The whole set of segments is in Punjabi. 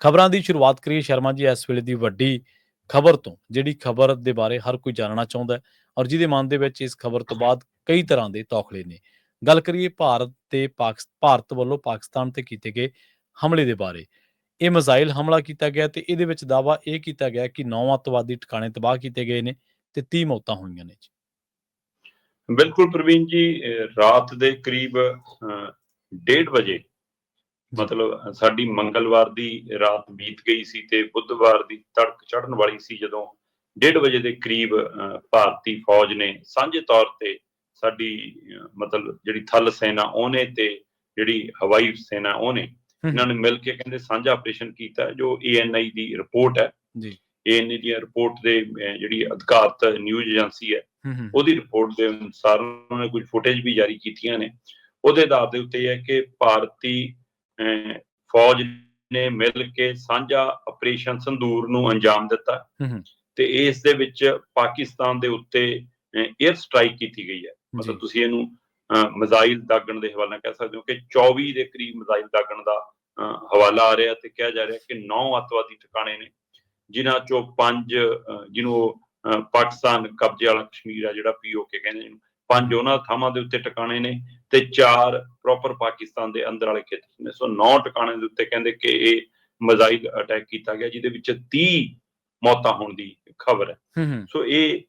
ਖਬਰਾਂ ਦੀ ਸ਼ੁਰੂਆਤ ਕਰੀਏ ਸ਼ਰਮਾ ਜੀ, ਇਸ ਵੇਲੇ ਦੀ ਵੱਡੀ ਖਬਰ ਤੋਂ, ਜਿਹੜੀ ਖਬਰ ਦੇ ਬਾਰੇ ਹਰ ਕੋਈ ਜਾਣਨਾ ਚਾਹੁੰਦਾ ਹੈ ਔਰ ਜਿਹਦੇ ਮਨ ਦੇ ਵਿੱਚ ਇਸ ਖਬਰ ਤੋਂ ਬਾਅਦ ਕਈ ਤਰ੍ਹਾਂ ਦੇ ਤੌਖਲੇ ਨੇ। ਗੱਲ ਕਰੀਏ ਭਾਰਤ ਤੇ ਪਾਕਿਸ, ਭਾਰਤ ਵੱਲੋਂ ਪਾਕਿਸਤਾਨ ਤੇ ਕੀਤੇ ਗਏ ਹਮਲੇ ਦੇ ਬਾਰੇ। ਇਹ ਮਿਜ਼ਾਈਲ ਹਮਲਾ ਕੀਤਾ ਗਿਆ ਤੇ ਇਹਦੇ ਵਿੱਚ ਦਾਵਾ ਇਹ ਕੀਤਾ ਗਿਆ ਕਿ ਨੌ ਅੱਤਵਾਦੀ ਟਿਕਾਣੇ ਤਬਾਹ ਕੀਤੇ ਗਏ ਨੇ ਤੇ 30 ਮੌਤਾਂ ਹੋਈਆਂ ਨੇ ਬਿਲਕੁਲ ਪ੍ਰਵੀਨ ਜੀ ਰਾਤ ਦੇ ਕਰੀਬ 1:30 ਵਜੇ ਮਤਲਬ ਸਾਡੀ ਮੰਗਲਵਾਰ ਦੀ ਰਾਤ ਬੀਤ ਗਈ ਸੀ ਤੇ ਬੁੱਧਵਾਰ ਦੀ ਤੜਕ ਚੜ੍ਹਨ ਵਾਲੀ ਸੀ ਜਦੋਂ 1:30 ਵਜੇ ਦੇ ਕਰੀਬ ਭਾਰਤੀ ਫੌਜ ਨੇ ਸਾਂਝੇ ਤੌਰ ਤੇ ਸਾਡੀ ਮਤਲਬ ਜਿਹੜੀ ਥਲ ਸੈਨਾ ਉਹਨੇ ਤੇ ਜਿਹੜੀ ਹਵਾਈ ਸੈਨਾ ਉਹਨੇ ਇਹਨਾਂ ਨੇ ਮਿਲ ਕੇ ਕਹਿੰਦੇ ਸਾਂਝਾ ਆਪਰੇਸ਼ਨ ਕੀਤਾ ਜੋ ਏਐਨਆਈ ਦੀ ਰਿਪੋਰਟ ਹੈ। ਜੀ। ਏਐਨਆਈ ਦੀ ਰਿਪੋਰਟ ਦੇ ਜਿਹੜੀ ਅਧਿਕਾਰਤ ਨਿਊਜ਼ ਏਜੰਸੀ ਹੈ। ਉਹਦੀ ਰਿਪੋਰਟ ਦੇ ਅਨੁਸਾਰ ਉਹਨਾਂ ਨੇ ਕੁਝ ਫੁਟੇਜ ਵੀ ਜਾਰੀ ਕੀਤੀਆਂ ਨੇ। ਉਹਦੇ ਆਧਾਰ ਦੇ ਉੱਤੇ ਇਹ ਹੈ ਕਿ ਭਾਰਤੀ ਫੌਜ ਨੇ ਮਿਲ ਕੇ ਸਾਂਝਾ ਆਪਰੇਸ਼ਨ ਸੰਦੂਰ ਨੂੰ ਅੰਜਾਮ ਦਿੱਤਾ। ਤੇ ਇਸ ਦੇ ਵਿੱਚ ਪਾਕਿਸਤਾਨ ਦੇ ਉੱਤੇ 에ਅਰ ਸਟ੍ਰਾਈਕ ਕੀਤੀ ਗਈ ਹੈ। ਮਤਲਬ ਤੁਸੀਂ ਇਹਨੂੰ ਮਜ਼ਾਈਲ ਦਾਗਣ ਦੇ ਹਵਾਲੇ ਕਹਿ ਸਕਦੇ ਹੋ ਕਿ 24 ਦੇ ਕਰੀਬ ਮਜ਼ਾਈਲ ਦਾਗਣ ਦਾ ਹਵਾਲਾ ਆ ਰਿਹਾ ਤੇ ਕਿਹਾ ਜਾ ਰਿਹਾ ਕਿ 9 ਅੱਤਵਾਦੀ ਠਿਕਾਣੇ ਨੇ ਜਿਨ੍ਹਾਂ ਚੋਂ ਪੰਜ ਜਿਹਨੂੰ ਪਾਕਿਸਤਾਨ ਕਬਜ਼ੇ ਵਾਲਾ ਕਸ਼ਮੀਰ ਆ ਜਿਹੜਾ ਪੀਓਕੇ ਕਹਿੰਦੇ ਜਿਹਨੂੰ ਪੰਜ ਉਹਨਾਂ ਥਾਵਾਂ ਦੇ ਉੱਤੇ ਟਿਕਾਣੇ ਨੇ ਤੇ ਚਾਰ ਪ੍ਰੋਪਰ ਪਾਕਿਸਤਾਨ ਦੇ ਅੰਦਰ ਵਾਲੇ ਖੇਤਰ ਨੇ। ਸੋ 9 ਟਿਕਾਣੇ ਦੇ ਉੱਤੇ ਕਹਿੰਦੇ ਕਿ ਇਹ ਮਜ਼ਾਈਲ ਅਟੈਕ ਕੀਤਾ ਗਿਆ ਜਿਹਦੇ ਵਿੱਚ 30 ਮੌਤਾਂ ਹੋਣ ਦੀ ਖਬਰ ਹੈ। ਸੋ ਇਹ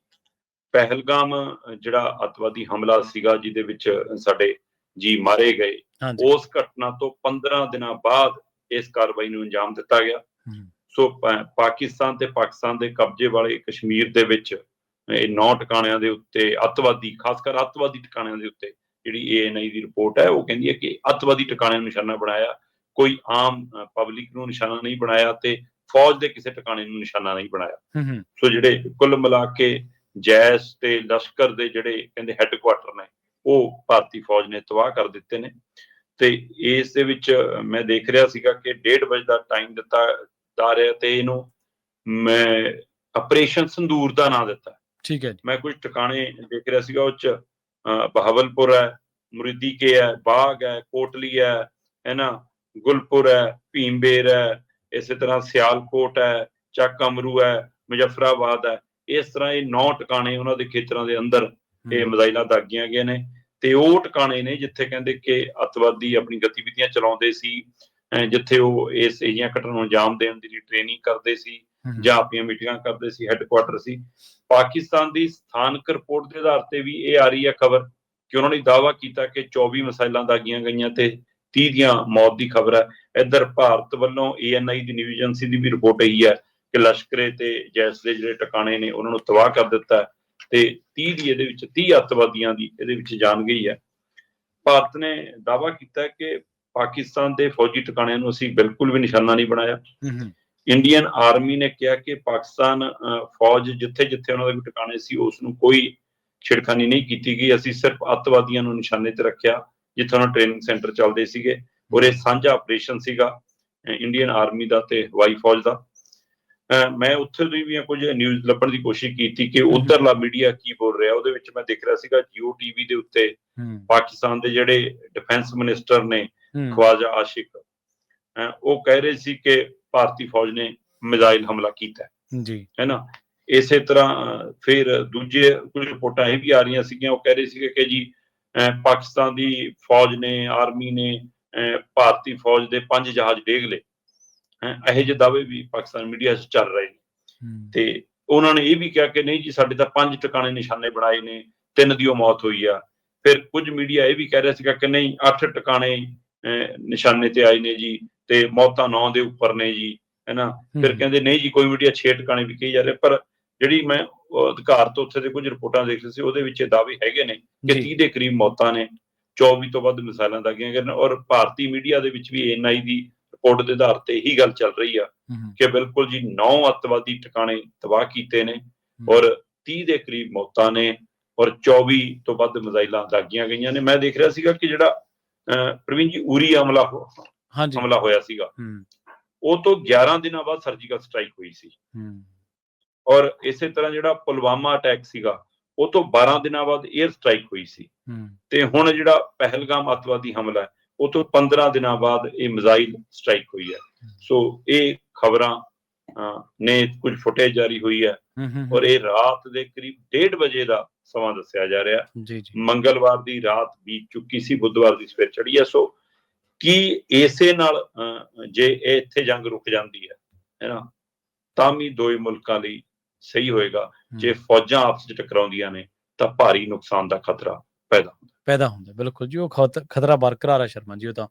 ਪਹਿਲਗਾਮ ਜਿਹੜਾ ਅਤਵਾਦੀ ਹਮਲਾ ਸੀਗਾ ਜਿਹਦੇ ਵਿੱਚ ਸਾਡੇ ਜੀ ਮਾਰੇ ਗਏ ਉਸ ਘਟਨਾ ਤੋਂ 15 ਦਿਨਾਂ ਬਾਅਦ ਇਸ ਕਾਰਵਾਈ ਨੂੰ ਅੰਜਾਮ ਦਿੱਤਾ ਗਿਆ। ਸੋ ਪਾਕਿਸਤਾਨ ਤੇ ਪਾਕਿਸਤਾਨ ਦੇ ਕਬਜ਼ੇ ਵਾਲੇ ਕਸ਼ਮੀਰ ਦੇ ਵਿੱਚ ਇਹ ਨੌ ਟਿਕਾਣਿਆਂ ਦੇ ਉੱਤੇ ਅਤਵਾਦੀ ਖਾਸ ਕਰ ਅਤਵਾਦੀ ਟਿਕਾਣਿਆਂ ਦੇ ਉੱਤੇ ਜਿਹੜੀ ਏਐਨਆਈ ਦੀ ਰਿਪੋਰਟ ਹੈ ਉਹ ਕਹਿੰਦੀ ਹੈ ਕਿ ਅਤਵਾਦੀ ਟਿਕਾਣਿਆਂ ਨੂੰ ਨਿਸ਼ਾਨਾ ਬਣਾਇਆ ਕੋਈ ਆਮ ਪਬਲਿਕ ਨੂੰ ਨਿਸ਼ਾਨਾ ਨਹੀਂ ਬਣਾਇਆ ਤੇ ਫੌਜ ਦੇ ਕਿਸੇ ਟਿਕਾਣੇ ਨੂੰ ਨਿਸ਼ਾਨਾ ਨਹੀਂ ਬਣਾਇਆ। ਸੋ ਜਿਹੜੇ ਕੁੱਲ ਮਿਲਾ ਕੇ ਜੈਸ਼ ਤੇ ਲਸ਼ਕਰ ਦੇ ਜਿਹੜੇ ਕਹਿੰਦੇ ਹੈੱਡਕੁਆਟਰ ਨੇ ਉਹ ਭਾਰਤੀ ਫੌਜ ਨੇ ਤਬਾਹ ਕਰ ਦਿੱਤੇ ਨੇ ਤੇ ਇਸ ਦੇ ਵਿੱਚ ਮੈਂ ਦੇਖ ਰਿਹਾ ਸੀਗਾ ਕਿ 1:30 ਵਜੇ ਦਾ ਟਾਈਮ ਦਿੱਤਾ ਜਾ ਰਿਹਾ ਤੇ ਇਹਨੂੰ ਮੈਂ ਆਪਰੇਸ਼ਨ ਸੰਦੂਰ ਦਾ ਨਾਂ ਦਿੱਤਾ। ਠੀਕ ਹੈ ਜੀ। ਮੈਂ ਕੁਝ ਟਿਕਾਣੇ ਦੇਖ ਰਿਹਾ ਸੀਗਾ ਉਹ ਚ ਬਹਾਵਲਪੁਰ ਹੈ ਮੁਰੀਦੀ ਕੇ ਹੈ ਬਾਗ ਹੈ ਕੋਟਲੀ ਹੈ ਹੈ ਨਾ? ਗੁਲਪੁਰ ਹੈ ਭੀਮਬੇਰ ਹੈ ਇਸੇ ਤਰ੍ਹਾਂ ਸਿਆਲਕੋਟ ਹੈ ਚੱਕ ਅਮਰੂ ਹੈ ਮੁਜ਼ੱਫਰਾਬਾਦ ਹੈ। ਇਸ ਤਰ੍ਹਾਂ ਇਹ ਨੌ ਟਿਕਾਣੇ ਉਹਨਾਂ ਦੇ ਖੇਤਰਾਂ ਦੇ ਅੰਦਰ ਇਹ ਹੂੰ, ਮਜ਼ਾਈਲਾਂ ਦਾਗੀਆਂ ਗਈਆਂ ਨੇ। ਤੇ ਉਹ ਟਿਕਾਣੇ ਨੇ ਜਿੱਥੇ ਕਹਿੰਦੇ ਕਿ ਅਤਵਾਦੀ ਆਪਣੀ ਗਤੀਵਿਧੀਆਂ ਚਲਾਉਂਦੇ ਸੀ ਜਿੱਥੇ ਉਹ ਇਸ ਇਹੀਆਂ ਘਟਨਾਵਾਂ ਨੂੰ ਅੰਜਾਮ ਦੇਣ ਦੀ ਟ੍ਰੇਨਿੰਗ ਕਰਦੇ ਸੀ ਜਾਂ ਆਪਣੀਆਂ ਮੀਟਿੰਗਾਂ ਕਰਦੇ ਸੀ ਹੈੱਡਕੁਆਟਰ ਸੀ। ਪਾਕਿਸਤਾਨ ਦੀ ਸਥਾਨਕ ਰਿਪੋਰਟ ਦੇ ਆਧਾਰ ਤੇ ਵੀ ਇਹ ਆ ਰਹੀ ਹੈ ਖਬਰ ਕਿ ਉਹਨਾਂ ਨੇ ਦਾਅਵਾ ਕੀਤਾ ਕਿ 24 ਮਿਸਾਈਲਾਂ ਦਾਗੀਆਂ ਗਈਆਂ ਤੇ 30 ਦੀਆਂ ਮੌਤ ਦੀ ਖਬਰ ਹੈ। ਇੱਧਰ ਭਾਰਤ ਵੱਲੋਂ ਏਐਨਆਈ ਦੀ ਨਿਊਜ਼ ਏਜੰਸੀ ਦੀ ਵੀ ਰਿਪੋਰਟ ਇਹੀ ਹੈ ਕਿ ਲਸ਼ਕਰੇ ਤੇ ਜੈਸ਼ ਦੇ ਜਿਹੜੇ ਟਿਕਾਣੇ ਨੇ ਉਹਨਾਂ ਨੂੰ ਤਬਾਹ ਕਰ ਦਿੱਤਾ ਤੇ 30 ਦੀ ਇਹਦੇ ਵਿੱਚ 30 ਅੱਤਵਾਦੀਆਂ ਦੀ ਇਹਦੇ ਵਿੱਚ ਜਾਨ ਗਈ ਹੈ। ਭਾਰਤ ਨੇ ਦਾਅਵਾ ਕੀਤਾ ਕਿ ਪਾਕਿਸਤਾਨ ਦੇ ਫੌਜੀ ਟਿਕਾਣਿਆਂ ਨੂੰ ਅਸੀਂ ਬਿਲਕੁਲ ਵੀ ਨਿਸ਼ਾਨਾ ਨਹੀਂ ਬਣਾਇਆ। ਇੰਡੀਅਨ ਆਰਮੀ ਨੇ ਕਿਹਾ ਕਿ ਪਾਕਿਸਤਾਨ ਫੌਜ ਜਿੱਥੇ-ਜਿੱਥੇ ਉਹਨਾਂ ਦੇ ਕੋਈ ਟਿਕਾਣੇ ਸੀ ਉਸ ਨੂੰ ਕੋਈ ਛਿੜਖਾਨੀ ਨਹੀਂ ਕੀਤੀ ਗਈ। ਅਸੀਂ ਸਿਰਫ ਅੱਤਵਾਦੀਆਂ ਨੂੰ ਨਿਸ਼ਾਨੇ ਤੇ ਰੱਖਿਆ ਜਿੱਥੇ ਉਹਨਾਂ ਟ੍ਰੇਨਿੰਗ ਸੈਂਟਰ ਚੱਲਦੇ ਸੀਗੇ। ਔਰ ਇਹ ਸਾਂਝਾ ਆਪਰੇਸ਼ਨ ਸੀਗਾ ਇੰਡੀਅਨ ਆਰਮੀ ਦਾ ਤੇ ਹਵਾਈ ਫੌਜ ਦਾ। ਮੈਂ ਉੱਥੇ ਦੀ ਵੀ ਕੁਝ ਨਿਊਜ਼ ਲੱਭਣ ਦੀ ਕੋਸ਼ਿਸ਼ ਕੀਤੀ ਕਿ ਉਧਰਲਾ ਮੀਡੀਆ ਕੀ ਬੋਲ ਰਿਹਾ। ਉਹਦੇ ਵਿੱਚ ਮੈਂ ਦੇਖ ਰਿਹਾ ਸੀਗਾ ਜੀਓ ਟੀਵੀ ਦੇ ਉੱਤੇ ਪਾਕਿਸਤਾਨ ਦੇ ਜਿਹੜੇ ਡਿਫੈਂਸ ਮਿਨਿਸਟਰ ਨੇ ਖਵਾਜਾ ਆਸ਼ਿਕ ਉਹ ਕਹਿ ਰਹੇ ਸੀ ਕਿ ਭਾਰਤੀ ਫੌਜ ਨੇ ਮਿਜ਼ਾਈਲ ਹਮਲਾ ਕੀਤਾ ਹੈ। ਜੀ। ਹੈ ਨਾ? ਇਸੇ ਤਰ੍ਹਾਂ ਫਿਰ ਦੂਜੇ ਕੁਝ ਰਿਪੋਰਟਾਂ ਇਹ ਵੀ ਆ ਰਹੀਆਂ ਸੀਗੀਆਂ ਉਹ ਕਹਿ ਰਹੇ ਸੀਗੇ ਕਿ ਜੀ ਪਾਕਿਸਤਾਨ ਦੀ ਫੌਜ ਨੇ ਆਰਮੀ ਨੇ ਭਾਰਤੀ ਫੌਜ ਦੇ ਪੰਜ ਜਹਾਜ਼ ਡੇਗ ਲਏ। ਇਹੋ ਜਿਹੇ ਦਾਅਵੇ ਵੀ ਪਾਕਿਸਤਾਨ ਮੀਡੀਆ 'ਚ ਚੱਲ ਰਹੇ ਨੇ। ਤੇ ਉਹਨਾਂ ਨੇ ਇਹ ਵੀ ਕਿਹਾ ਕਿ ਨਹੀਂ ਜੀ ਸਾਡੇ ਤਾਂ ਪੰਜ ਟਿਕਾਣੇ ਨਿਸ਼ਾਨੇ ਬਣਾਏ ਨੇ ਤਿੰਨ ਦੀ ਉਹ ਮੌਤ ਹੋਈ ਆ। ਫਿਰ ਕੁਝ ਮੀਡੀਆ ਇਹ ਵੀ ਕਹਿ ਰਿਹਾ ਸੀਗਾ ਕਿ ਨਹੀਂ ਅੱਠ ਟਿਕਾਣੇ ਨਿਸ਼ਾਨੇ ਤੇ ਆਏ ਨੇ ਜੀ ਤੇ ਮੌਤਾਂ ਨੌ ਦੇ ਉੱਪਰ ਨੇ ਜੀ ਹੈਨਾ? ਫਿਰ ਕਹਿੰਦੇ ਨਹੀਂ ਜੀ ਕੋਈ ਮੀਡੀਆ 6 ਟਿਕਾਣੇ ਵੀ ਕਹੀ ਜਾ ਰਹੇ ਪਰ ਜਿਹੜੀ ਮੈਂ ਅਧਿਕਾਰ ਤੋਂ ਉੱਥੇ ਦੇ ਕੁਝ ਰਿਪੋਰਟਾਂ ਦੇਖ ਰਹੀ ਸੀ ਉਹਦੇ ਵਿੱਚ ਇਹ ਦਾਅਵੇ ਹੈਗੇ ਨੇ ਕਿ ਜੀ। 30 ਦੇ ਕਰੀਬ ਮੌਤਾਂ ਨੇ 24 ਤੋਂ ਵੱਧ ਮਿਸਾਈਲਾਂ ਦਾਗੀਆਂ ਗਈਆਂ ਨੇ ਔਰ ਭਾਰਤੀ ਮੀਡੀਆ ਦੇ ਵਿੱਚ ਵੀ ਐਨਆਈ ਦੀ ਰਿਪੋਰਟ ਦੇ ਆਧਾਰ ਤੇ ਇਹੀ ਗੱਲ ਚੱਲ ਰਹੀ ਆ ਕਿ ਬਿਲਕੁਲ ਜੀ 9 ਅੱਤਵਾਦੀ ਟਿਕਾਣੇ ਤਬਾਹ ਕੀਤੇ ਨੇ ਔਰ 30 ਦੇ ਕਰੀਬ ਮੌਤਾਂ ਨੇ ਔਰ 24 ਤੋਂ ਵੱਧ ਮਿਜ਼ਾਈਲਾਂ ਦਾਗੀਆਂ ਗਈਆਂ ਨੇ। ਮੈਂ ਦੇਖ ਰਿਹਾ ਸੀਗਾ ਕਿ ਜਿਹੜਾ ਪ੍ਰਵੀਨ ਜੀ ਉਰੀ ਹਮਲਾ ਹਾਂਜੀ। ਹਮਲਾ ਹੋਇਆ ਸੀਗਾ। ਉਹ ਤੋਂ 11 ਦਿਨਾਂ ਬਾਅਦ ਸਰਜੀਕਲ ਸਟ੍ਰਾਈਕ ਹੋਈ ਸੀ। ਔਰ ਇਸੇ ਤਰ੍ਹਾਂ ਜਿਹੜਾ ਪੁਲਵਾਮਾ ਅਟੈਕ ਸੀਗਾ ਉਹ ਤੋਂ 12 ਦਿਨਾਂ ਬਾਅਦ 에ਅਰ ਸਟ੍ਰਾਈਕ ਹੋਈ ਸੀ। ਤੇ ਹੁਣ ਜਿਹੜਾ ਪਹਿਲਗਾਮ ਅੱਤਵਾਦੀ ਹਮਲਾ ਹੈ ਉਹ ਤੋਂ 15 ਦਿਨਾਂ ਬਾਅਦ ਇਹ ਮਿਜ਼ਾਈਲ ਸਟ੍ਰਾਈਕ ਹੋਈ ਹੈ। ਸੋ ਇਹ ਖਬਰਾਂ ਨੇ ਕੁਝ ਫੁਟੇਜ ਜਾਰੀ ਹੋਈ ਹੂੰ। ਔਰ ਇਹ ਰਾਤ ਦੇ ਕਰੀਬ 1:30 ਵਜੇ ਦਾ ਸਮਾਂ ਦੱਸਿਆ ਜਾ ਰਿਹਾ। ਜੀ ਜੀ। ਮੰਗਲਵਾਰ ਦੀ ਰਾਤ ਬੀਤ ਚੁੱਕੀ ਸੀ ਬੁੱਧਵਾਰ ਦੀ ਸਵੇਰ ਚੜੀ ਹੈ। ਸੋ ਕੀ ਇਸੇ ਨਾਲ ਜੇ ਇਹ ਇੱਥੇ ਜੰਗ ਰੁਕ ਜਾਂਦੀ ਹੈ ਹੈਨਾ ਤਾਂ ਵੀ ਦੋਏ ਮੁਲਕਾਂ ਲਈ ਸਹੀ ਹੋਏਗਾ। ਜੇ ਫੌਜਾਂ ਆਪਸ ਵਿੱਚ ਟਕਰਾਉਂਦੀਆਂ ਨੇ ਤਾਂ ਭਾਰੀ ਨੁਕਸਾਨ ਦਾ ਖਤਰਾ ਪੈਦਾ ਹੁੰਦਾ। ਪੈਦਾ ਹੁੰਦਾ ਬਿਲਕੁਲ ਜੀ। ਉਹ ਖਤ- ਖਤਰਾ ਬਰਕਰਾਰ ਹੈ ਸ਼ਰਮਾ ਜੀ ਉਹ ਤਾਂ।